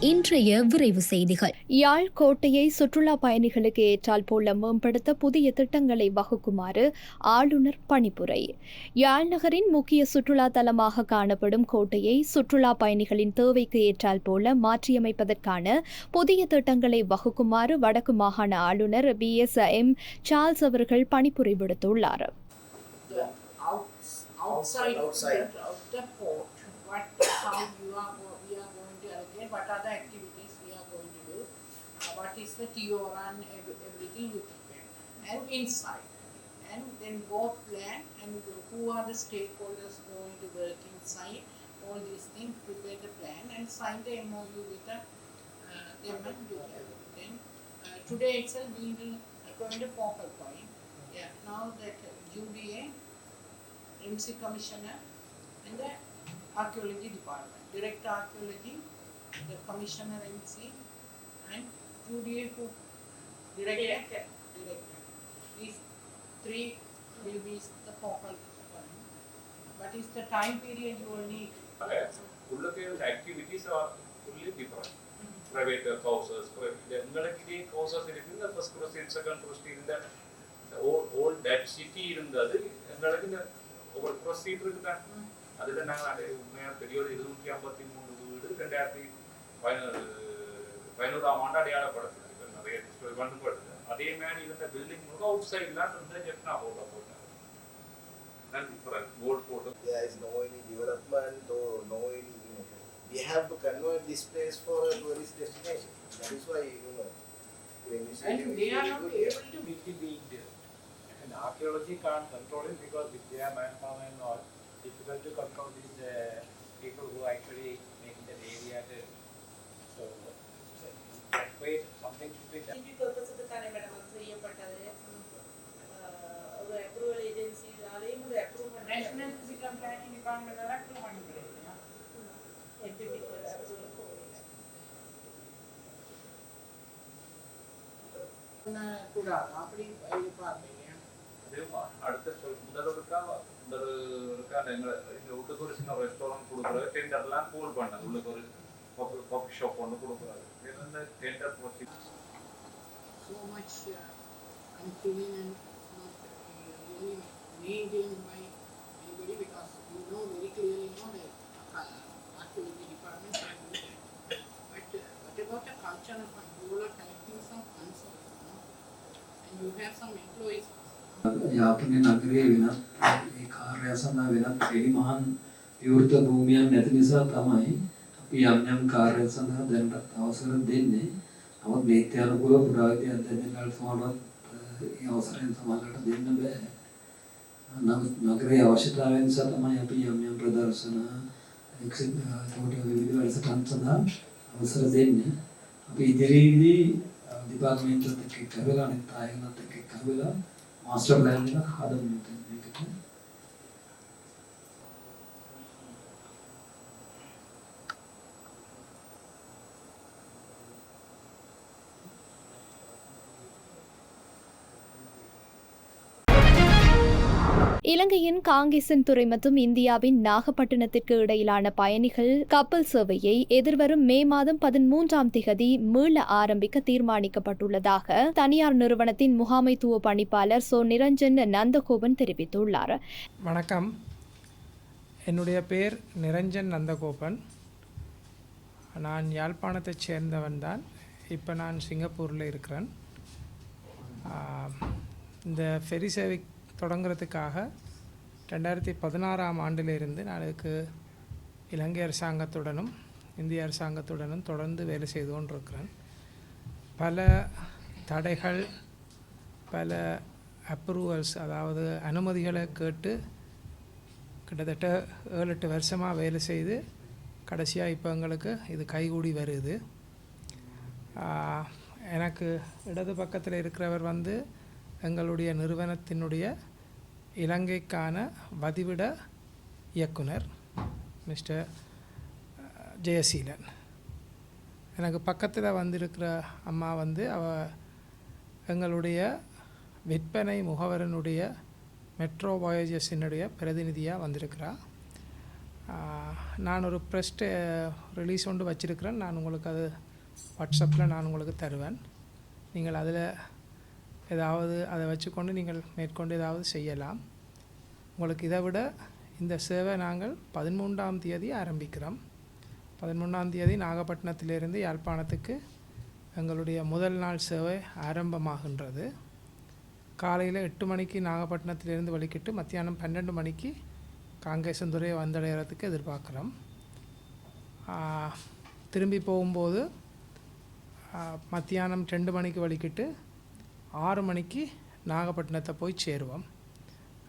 இன்றைய விரைவு செய்திகள். யாழ் கோட்டையை சுற்றுலா பயணிகளுக்கு ஏற்றால் போல மேம்படுத்த புதிய திட்டங்களை வகுக்குமாறு ஆளுநர் பணிப்புரை. யாழ் நகரின் முக்கிய சுற்றுலா தலமாக காணப்படும் கோட்டையை சுற்றுலா பயணிகளின் தேவைக்கு ஏற்றால் போல மாற்றியமைப்பதற்கான புதிய திட்டங்களை வகுக்குமாறு வடக்கு மாகாண ஆளுநர் பி. எஸ். எம். சார்ல்ஸ் அவர்கள் பணிப்புரை விடுத்துள்ளார். Outside, outside. The, of the port, what, how you are going what are the activities we are going to do, uh, what is the TOR and everything you prepare, and inside. And then both plan and who are the stakeholders going to work inside, all these things, prepare the plan and sign the MOU with the, uh, them do uh, today itself we will going to focal point. Yeah, now that UDA, MC Commissioner, and the Archaeology Department, Director Archaeology, the Commissioner MC, and UDA who, Director, Director. These three will be the focal point. But is the time period you will need. உள்ளுக்கு activities are fully different private houses எங்களுக்கு இதே houses இருக்குது இந்த first proceed second proceed இந்த ஓல் ஓல் date city இருந்தது எங்களுக்கு இந்த ஒவ்வொரு ப்ரொசீட் இருக்குதா அதில் நாங்கள் அது உண்மையாக பெரிய ஒரு இருநூற்றி ஐம்பத்தி மூணு வீடு ரெண்டாயிரத்தி பதினோரு பதினோராம் ஆண்டு அடையாளப்படுத்துது இப்போ நிறைய கண்டுபடுது அதே மாதிரி இருந்த பில்டிங் முழுக்க அவுட் சைட்லாம் இருந்த ஜெப்னா போட்டோ போட்டாங்க different cold photo There is no any development or no any. We have to convert this place for a tourist destination. That is why you know. the initiative And is they are very not good. able to will be being built. And archaeology can't control it because with their manpower and all, difficult to control these uh, people who are actually making that area. To, so, so way something should be done. D P பர்பஸுக்கு தானே madam அது செய்யப்பட்டது ஒரு approval ஏஜென்சினாலையும் அது approve National Physical Planning Department approve பண்ணிக்கிறேன் கூடாது? அப்படி எதிர்பார்ப்பீங்க அதேமா அடுத்த சொல் முதல் இருக்கா? முதல் இருக்கா? எங்களை இங்க உள்ளுக்கு ஒரு சின்ன ரெஸ்டாரண்ட் கொடுக்குறது டெண்டர்லாம் கூல் பண்ணது உள்ளுக்கு ஒரு காஃபி ஷாப் ஒன்று கொடுக்குறாரு இது வந்து tender procedure so much uh, convenient not uh, really maintained by anybody because you know very clearly know that uh, archaeology department can do that. But uh, what about the cultural fund? You all are collecting some funds also, no? And you have some employees also. Yapanaya නගරයේ වෙනත් ඒ කාර්ය සඳහා වෙනත් එලිමහන් විවෘත භූමියන් නැති නිසා තමයි අපි යම් යම් කාර්ය සඳහා දැනටත් අවසර දෙන්නේ. නමුත් නීත්‍යානුකූලව පුරාවිද්‍යා අධ්‍යයනවල සමහරවත් ඒ අවසරයෙන් සමහරකට දෙන්න බෑ. නමුත් නගරයේ අවශ්‍යතාවය නිසා තමයි අපි යම් යම් ප්‍රදර්ශන එක්සිබ් ඒකට විවිධ වැඩසටහන් සඳහා අවසර දෙන්නේ. අපි ඉදිරියේදී ඩිපාර්ට්මේන්තුවත් එක්ක එකතු වෙලා අනිත් ආයතනත් එක්ක එකතු වෙලා මාස්ටර් ප්ලෑන් එකක් හදමු இலங்கையின் காங்கேசன் துறை மற்றும் இந்தியாவின் நாகப்பட்டினத்திற்கு இடையிலான பயணிகள் கப்பல் சேவையை எதிர்வரும் மே மாதம் பதிமூன்றாம் திகதி மீள ஆரம்பிக்க தீர்மானிக்கப்பட்டுள்ளதாக தனியார் நிறுவனத்தின் முகாமைத்துவ பணிப்பாளர் சோ நிரஞ்சன் நந்தகோபன் தெரிவித்துள்ளார். வணக்கம். என்னுடைய பேர் நிரஞ்சன் நந்தகோபன். நான் யாழ்ப்பாணத்தைச் சேர்ந்தவன் தான். இப்போ நான் சிங்கப்பூரில் இருக்கிறேன். இந்த ஃபெரி சேவை தொடங்குறதுக்காக ரெண்டாயிரத்தி பதினாறாம் ஆண்டிலிருந்து நான் இதுக்கு இலங்கை அரசாங்கத்துடனும் இந்திய அரசாங்கத்துடனும் தொடர்ந்து வேலை செய்து கொண்டிருக்கிறேன். பல தடைகள் பல அப்ரூவல்ஸ் அதாவது அனுமதிகளை கேட்டு கிட்டத்தட்ட ஏழு எட்டு வருஷமாக வேலை செய்து கடைசியாக இப்போ எங்களுக்கு இது கைகூடி வருது. எனக்கு இடது பக்கத்தில் இருக்கிறவர் வந்து எங்களுடைய நிறுவனத்தினுடைய இலங்கைக்கான வதிவிட இயக்குனர் மிஸ்டர் ஜெயசீலன். எனக்கு பக்கத்தில் வந்திருக்கிற அம்மா வந்து அவ எங்களுடைய விற்பனை முகவரனுடைய மெட்ரோ வாயேஜஸினுடைய பிரதிநிதியாக வந்திருக்கிறா. நான் ஒரு ப்ரெஸ்ட் ரிலீஸ் ஒன்று வச்சுருக்கிறேன். நான் உங்களுக்கு அது வாட்ஸ்அப்பில் நான் உங்களுக்கு தருவேன். நீங்கள் அதில் ஏதாவது அதை வச்சுக்கொண்டு நீங்கள் மேற்கொண்டு ஏதாவது செய்யலாம். உங்களுக்கு இதை விட இந்த சேவை நாங்கள் பதிமூன்றாம் தேதி ஆரம்பிக்கிறோம். பதிமூன்றாம் தேதி நாகப்பட்டினத்திலிருந்து யாழ்ப்பாணத்துக்கு எங்களுடைய முதல் நாள் சேவை ஆரம்பமாகின்றது. காலையில் எட்டு மணிக்கு நாகப்பட்டினத்திலிருந்து வலிக்கிட்டு மத்தியானம் பன்னெண்டு மணிக்கு காங்கேசந்துறையை வந்தடைகிறதுக்கு எதிர்பார்க்குறோம். திரும்பி போகும்போது மத்தியானம் ரெண்டு மணிக்கு வலிக்கிட்டு ஆறு மணிக்கு நாகப்பட்டினத்தை போய் சேருவோம்.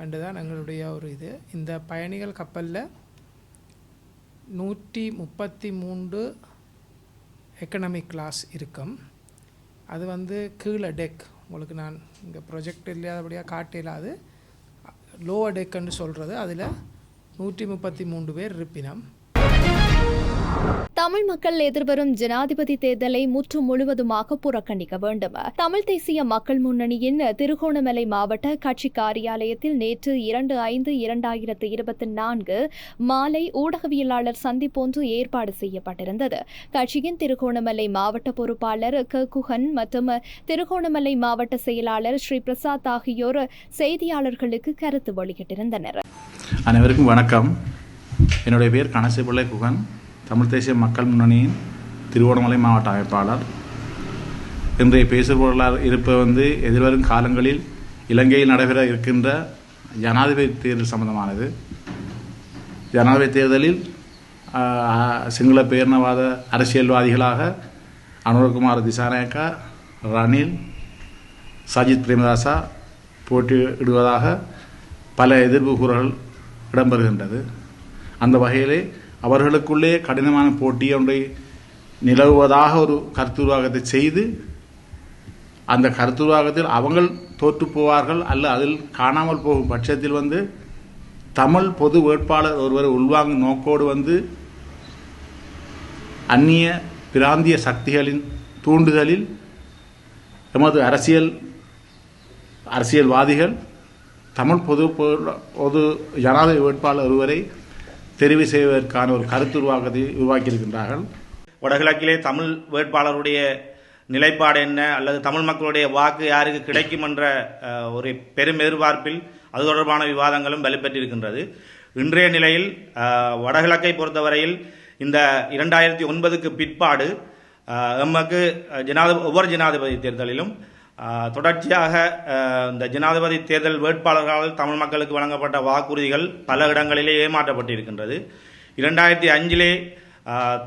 அண்டு தான் எங்களுடைய ஒரு இது. இந்த பயணிகள் கப்பலில் நூற்றி முப்பத்தி மூன்று எக்கனாமிக் கிளாஸ் இருக்கும். அது வந்து கீழே டெக் உங்களுக்கு நான் இங்கே ப்ரொஜெக்ட் இல்லாதபடியாக காட்டிலாது லோவர் டெக்குன்னு சொல்கிறது அதில் நூற்றி முப்பத்தி மூன்று பேர் இருப்பினம். தமிழ் மக்கள் எதிர்வரும் ஜனாதிபதி தேர்தலை முற்று முழுவதுமாக புறக்கணிக்க வேண்டும். தமிழ் தேசிய மக்கள் முன்னணியின் திருகோணமலை மாவட்ட கட்சி காரியாலயத்தில் நேற்று இரண்டு ஐந்து இரண்டாயிரத்து இருபத்தி நான்கு மாலை ஊடகவியலாளர் சந்திப்பொன்று ஏற்பாடு செய்யப்பட்டிருந்தது. கட்சியின் திருகோணமலை மாவட்ட பொறுப்பாளர் க. குஹன் மற்றும் திருகோணமலை மாவட்ட செயலாளர் ஸ்ரீ பிரசாத் ஆகியோர் செய்தியாளர்களுக்கு கருத்து வெளியிட்டிருந்தனர். அனைவருக்கும் வணக்கம். என்னுடைய பேர் குகன் தமிழ் தேசிய மக்கள் முன்னணியின் திருவோணமலை மாவட்ட அமைப்பாளர். இன்றைய பேசுபொருளார் இருப்பது வந்து எதிர்வரும் காலங்களில் இலங்கையில் நடைபெற இருக்கின்ற ஜனாதிபதி தேர்தல் சம்பந்தமானது. ஜனாதிபதி தேர்தலில் சிங்கள பேரினவாத அரசியல்வாதிகளாக அனுரகுமார் திசாநாயக்கா ரணில் சஜித் பிரேமதாசா போட்டியிடுவதாக பல எதிர்ப்பு கூறல்கள் இடம்பெறுகின்றது. அந்த வகையிலே அவர்களுக்குள்ளே கடினமான போட்டி ஒன்றை நிலவுவதாக ஒரு கருத்துருவாகத்தை செய்து அந்த கருத்துருவாகத்தில் அவங்கள் தோற்று போவார்கள் அல்ல அதில் காணாமல் போகும் பட்சத்தில் வந்து தமிழ் பொது வேட்பாளர் ஒருவரை உள்வாங்கும் நோக்கோடு வந்து அந்நிய பிராந்திய சக்திகளின் தூண்டுதலில் எமது அரசியல் அரசியல்வாதிகள் தமிழ் பொது பொது ஜனாதிபதி வேட்பாளர் ஒருவரை தெரிவு செய்வதற்கான ஒரு கருத்துருவாக்கத்தை உருவாக்கியிருக்கின்றார்கள். வடகிழக்கிலே தமிழ் வேட்பாளருடைய நிலைப்பாடு என்ன? அல்லது தமிழ் மக்களுடைய வாக்கு யாருக்கு கிடைக்கும் என்ற ஒரு பெரும் எதிர்பார்ப்பில் அது தொடர்பான விவாதங்களும் வலுப்பெற்றிருக்கின்றது. இன்றைய நிலையில் வடகிழக்கை பொறுத்தவரையில் இந்த இரண்டாயிரத்தி ஒன்பதுக்கு பிற்பாடு எமக்கு ஜனாதிபதி ஒவ்வொரு ஜனாதிபதி தேர்தலிலும் தொடர்ச்சியாக இந்த ஜனாதிபதி தேர்தல் வேட்பாளர்களால் தமிழ் மக்களுக்கு வழங்கப்பட்ட வாக்குறுதிகள் பல இடங்களிலே ஏமாற்றப்பட்டிருக்கின்றது. இரண்டாயிரத்தி அஞ்சிலே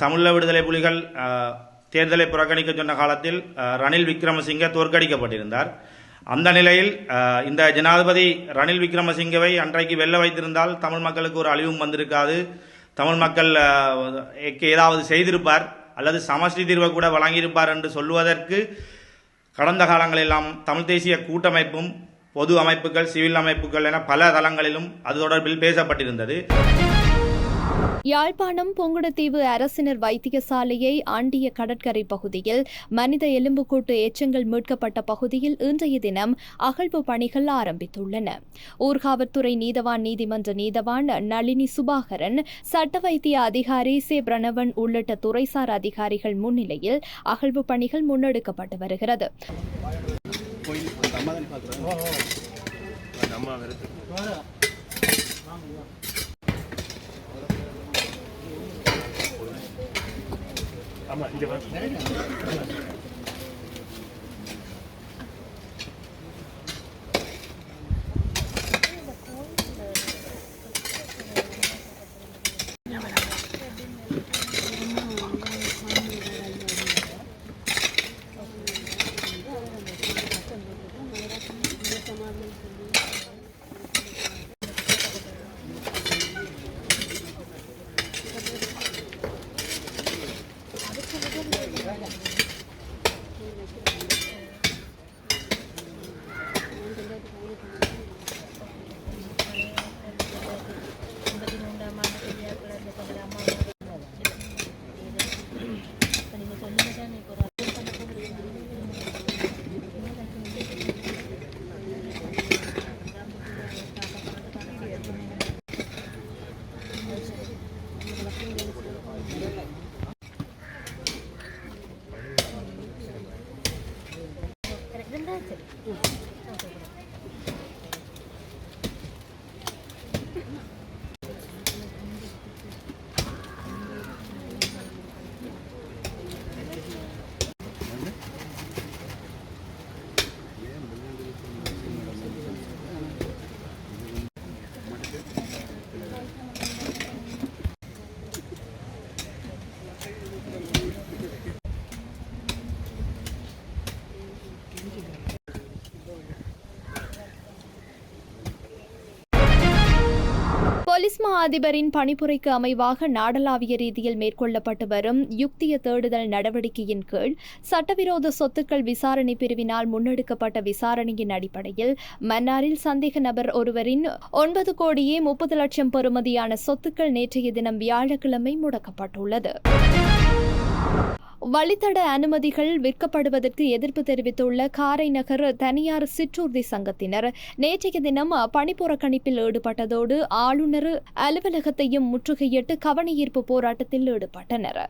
தமிழ விடுதலை புலிகள் தேர்தலை புறக்கணிக்க சொன்ன காலத்தில் ரணில் விக்ரமசிங்க தோற்கடிக்கப்பட்டிருந்தார். அந்த நிலையில் இந்த ஜனாதிபதி ரணில் விக்ரமசிங்கவை அன்றைக்கு வெல்ல வைத்திருந்தால் தமிழ் மக்களுக்கு ஒரு அழிவும் வந்திருக்காது. தமிழ் மக்கள் ஏதாவது செய்திருப்பார் அல்லது சமஷ்டி தீர்வை கூட வழங்கியிருப்பார் என்று சொல்லுவதற்கு கடந்த காலங்களெல்லாம் தமிழ் தேசிய கூட்டமைப்பும் பொது அமைப்புகள் சிவில் அமைப்புகள் என பல தளங்களிலும் அது தொடர்பில் பேசப்பட்டிருந்தது. யாழ்ப்பாணம் பொங்குடத்தீவு அரசினர் வைத்தியசாலையை ஆண்டிய கடற்கரை பகுதியில் மனித எலும்புக்கூட்டு எச்சங்கள் மீட்கப்பட்ட பகுதியில் இன்றைய தினம் அகழ்வு பணிகள் ஆரம்பித்துள்ளன. ஊர்காவற்துறை நீதவான் நீதிமன்ற நீதவான் நளினி சுபாகரன் சட்ட வைத்திய அதிகாரி சே. பிரணவன் உள்ளிட்ட துறைசார் அதிகாரிகள் முன்னிலையில் அகழ்வு பணிகள் முன்னெடுக்கப்பட்டு வருகிறது. அம்மா ஆமாம் இங்கே மா அதிபரின் பணிப்புரைக்கு அமைவாக நாடளாவிய ரீதியில் மேற்கொள்ளப்பட்டு வரும் யுக்திய தேடுதல் நடவடிக்கையின் கீழ் சட்டவிரோத சொத்துக்கள் விசாரணை பிரிவினால் முன்னெடுக்கப்பட்ட விசாரணையின் அடிப்படையில் மன்னாரில் சந்தேக நபர் ஒருவரின் ஒன்பது கோடியே முப்பது லட்சம் பெறுமதியான சொத்துக்கள் நேற்றைய தினம் வியாழக்கிழமை முடக்கப்பட்டுள்ளது. வழித்தட அனுமதிகள் விற்கப்படுவதற்கு எதிர்ப்பு தெரிவித்துள்ள காரை நகர் தனியார் சிற்றூர்தி சங்கத்தினர் நேற்றைய தினம் பணிப்புறக்கணிப்பில் ஈடுபட்டதோடு ஆளுநர் அலுவலகத்தையும் முற்றுகையிட்டு கவனஈர்ப்பு போராட்டத்தில் ஈடுபட்டனர்.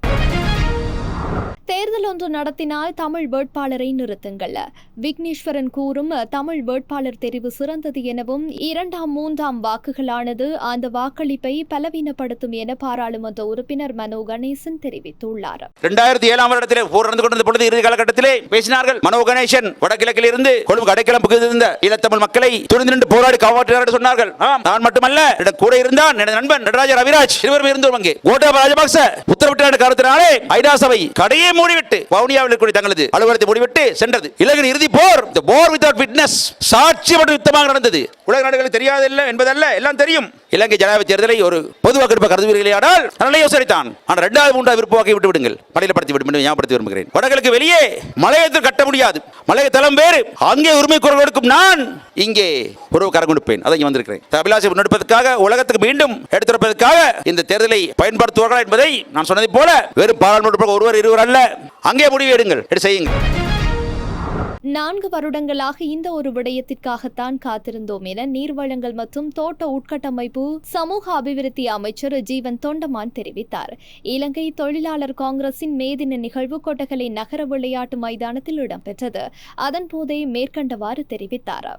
தேர்தல் ஒன்று நடத்தினால் தமிழ் வேட்பாளரை நிறுத்துங்கள். விக்னேஸ்வரன் கூறும் தமிழ் வேட்பாளர் தெரிவு சிறந்தது எனவும் இரண்டாம் மூன்றாம் வாக்குகளானது அந்த வாக்களிப்பை பலவீனப்படுத்தும் என பாராளுமன்ற உறுப்பினர் மனோ கணேசன் தெரிவித்துள்ளார். இரண்டாயிரத்தி ஏழாம் வருடத்திலே போர் நடந்து கொண்டிருந்த பொழுது இறுதி காலகட்டத்திலே பேசினார்கள். மனோ கணேசன் வடகிழக்கில் இருந்து கொழும்பு கடைக்கிழம்புக்கு இருந்த ஈழத்தமிழ் மக்களை துணிந்து நின்று போராடி காப்பாற்றினார் என்று சொன்னார்கள். ஆம் நான் மட்டுமல்ல என்னிடம் கூட இருந்தான் எனது நண்பன் நடராஜ ரவிராஜ் இருவரும் இருந்தோம் அங்கே. கோட்டாப ராஜபக்ச உத்தரவிட்ட காரணத்தினாலே ஐநா சபை கடையே மூடிவிட்டு வவுனியாவில் இருக்கக்கூடிய தங்களது அலுவலகத்தை மூடிவிட்டு சென்றது. இலங்கை இறுதி போர் இந்த போர் வித்வுட் விட்னஸ் சாட்சி மற்றும் யுத்தமாக நடந்தது. உலக நாடுகளுக்கு தெரியாதல்ல என்பதல்ல எல்லாம் தெரியும். இலங்கை ஜனாதிபதி தேர்தலை ஒரு பொது வாக்கெடுப்பு கருதுவீர்களேயானால் நல்ல யோசனைத்தான். ஆனால் இரண்டாவது மூன்றாவது விருப்ப வாக்கை விட்டு விடுங்கள். மலையிலப்படுத்தி விடும் என்று ஞாபகப்படுத்தி விரும்புகிறேன். வடகிழக்கு வெளியே மலையத்தில் கட்ட முடியாது. மலைய தளம் வேறு. அங்கே உரிமை குரல் கொடுக்கும் நான் இங்கே உறவு கரம் கொடுப்பேன் அதை வந்திருக்கிறேன். இந்த அபிலாஷை முன்னெடுப்பதற்காக உலகத்துக்கு மீண்டும் எடுத்திருப்பதற்காக இந்த தேர்தலை பயன்படுத்துவார்களா என்பதை நான் சொன்னதை போல வெறும் பாராளுமன்ற ஒருவர் இருவர் அல்ல. அங்கே முடிவு எடுங்கள். செய்யுங்கள். நான்கு வருடங்களாக இந்த ஒரு விடயத்திற்காகத்தான் காத்திருந்தோம் என நீர்வளங்கள் மற்றும் தோட்ட உட்கட்டமைப்பு சமூக அபிவிருத்தி அமைச்சர் ஜீவன் தொண்டமான் தெரிவித்தார். இலங்கை தொழிலாளர் காங்கிரசின் மேதின நிகழ்வு கொட்டகலை நகர விளையாட்டு மைதானத்தில் இடம்பெற்றது. அதன் போதே மேற்கண்டவாறு தெரிவித்தார்.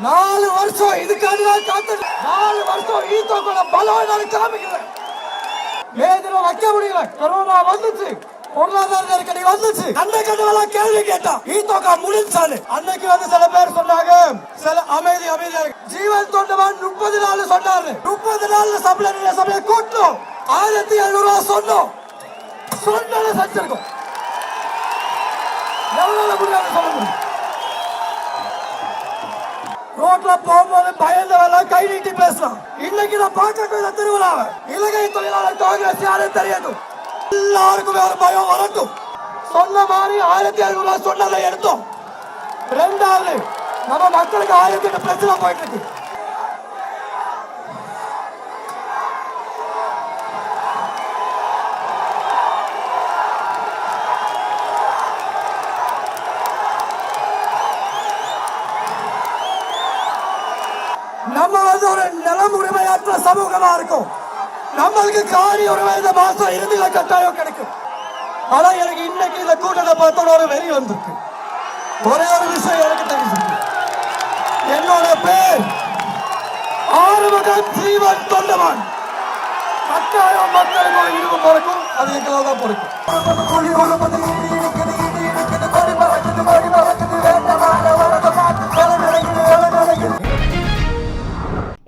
நாலு வருஷம் இதுக்காக நான் காத்து நாலு வருஷம் ஈத்தோக்கோட பலம் நான் காமிக்கிறேன். வேதனை வைக்க முடியல. கொரோனா வந்துச்சு. பொருளாதார நெருக்கடி வந்துச்சு. அன்னைக்கு எல்லாம் கேள்வி கேட்டான் ஈத்தோக்கா முடிஞ்சாரு அன்னைக்கு வந்து சில பேர் சொன்னாங்க. சில அமைதி அமைதியா இருக்கு. ஜீவன் தொண்டவன் முப்பது நாள் சொன்னாரு. முப்பது நாள்ல சப்ளை சப்ளை கூட்டணும். ஆயிரத்தி எழுநூறு ரூபாய் சொன்னோம். சொன்னாலும் செஞ்சிருக்கோம். எவ்வளவு முடியாது சொல்ல முடியும். ரோட்ல போகும்போது பயந்தவெல்லாம் கை நீட்டி பேசலாம். இன்னைக்கு நான் பார்க்கட்டும் இந்த திருவிழாவை இலங்கை தொழிலாளர் காங்கிரஸ் யாரும் தெரியாது. எல்லாருக்கும் ஒரு பயம் வரட்டும். சொன்ன மாதிரி ஆயிரத்தி ஐநூறு சொன்னதை எடுத்தோம். ரெண்டாவது நம்ம மக்களுக்கு ஆயிரத்தி எட்டு பிரச்சனை போயிட்டு இருக்கு. கட்டாயமா இருக்கும். நம்மளுக்கு காரி ஒரு இந்த மாசம் இறுதியில கட்டாயம் கிடைக்கும். ஆனா எனக்கு இன்னைக்கு இந்த கூட்டத்தை பார்த்தோட ஒரு வெறி வந்திருக்கு. ஒரே ஒரு விஷயம் எனக்கு தெரிஞ்சிருக்கு என்னோட பேர் ஆறுமுகம் ஜீவன் தொண்டமான். கட்டாயம் மக்களுக்கு ஒரு இருவு பிறக்கும் அது எங்களால் தான் பிறக்கும்.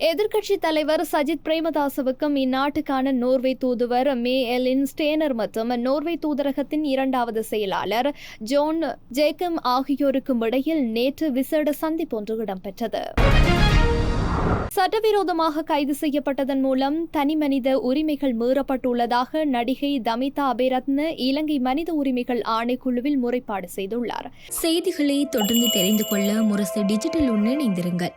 எதிர்க்கட்சி தலைவர் சஜித் பிரேமதாசவுக்கும் இந்நாட்டுக்கான நோர்வே தூதுவர் மே எலின் ஸ்டேனர் மற்றும் நோர்வே தூதரகத்தின் இரண்டாவது செயலாளர் ஜோன் ஜேக்கம் ஆகியோருக்கும் இடையில் நேற்று விசேட சந்திப்பு ஒன்று இடம்பெற்றது. சட்டவிரோதமாக கைது செய்யப்பட்டதன் மூலம் தனிமனித உரிமைகள் மீறப்பட்டுள்ளதாக நடிகை தமிதா அபேரத்ன இலங்கை மனித உரிமைகள் ஆணைக்குழுவில் முறைப்பாடு செய்துள்ளார். செய்திகளை தொடர்ந்து தெரிந்து கொள்ள முரசு டிஜிட்டல் உடன் இணைந்திருங்கள்.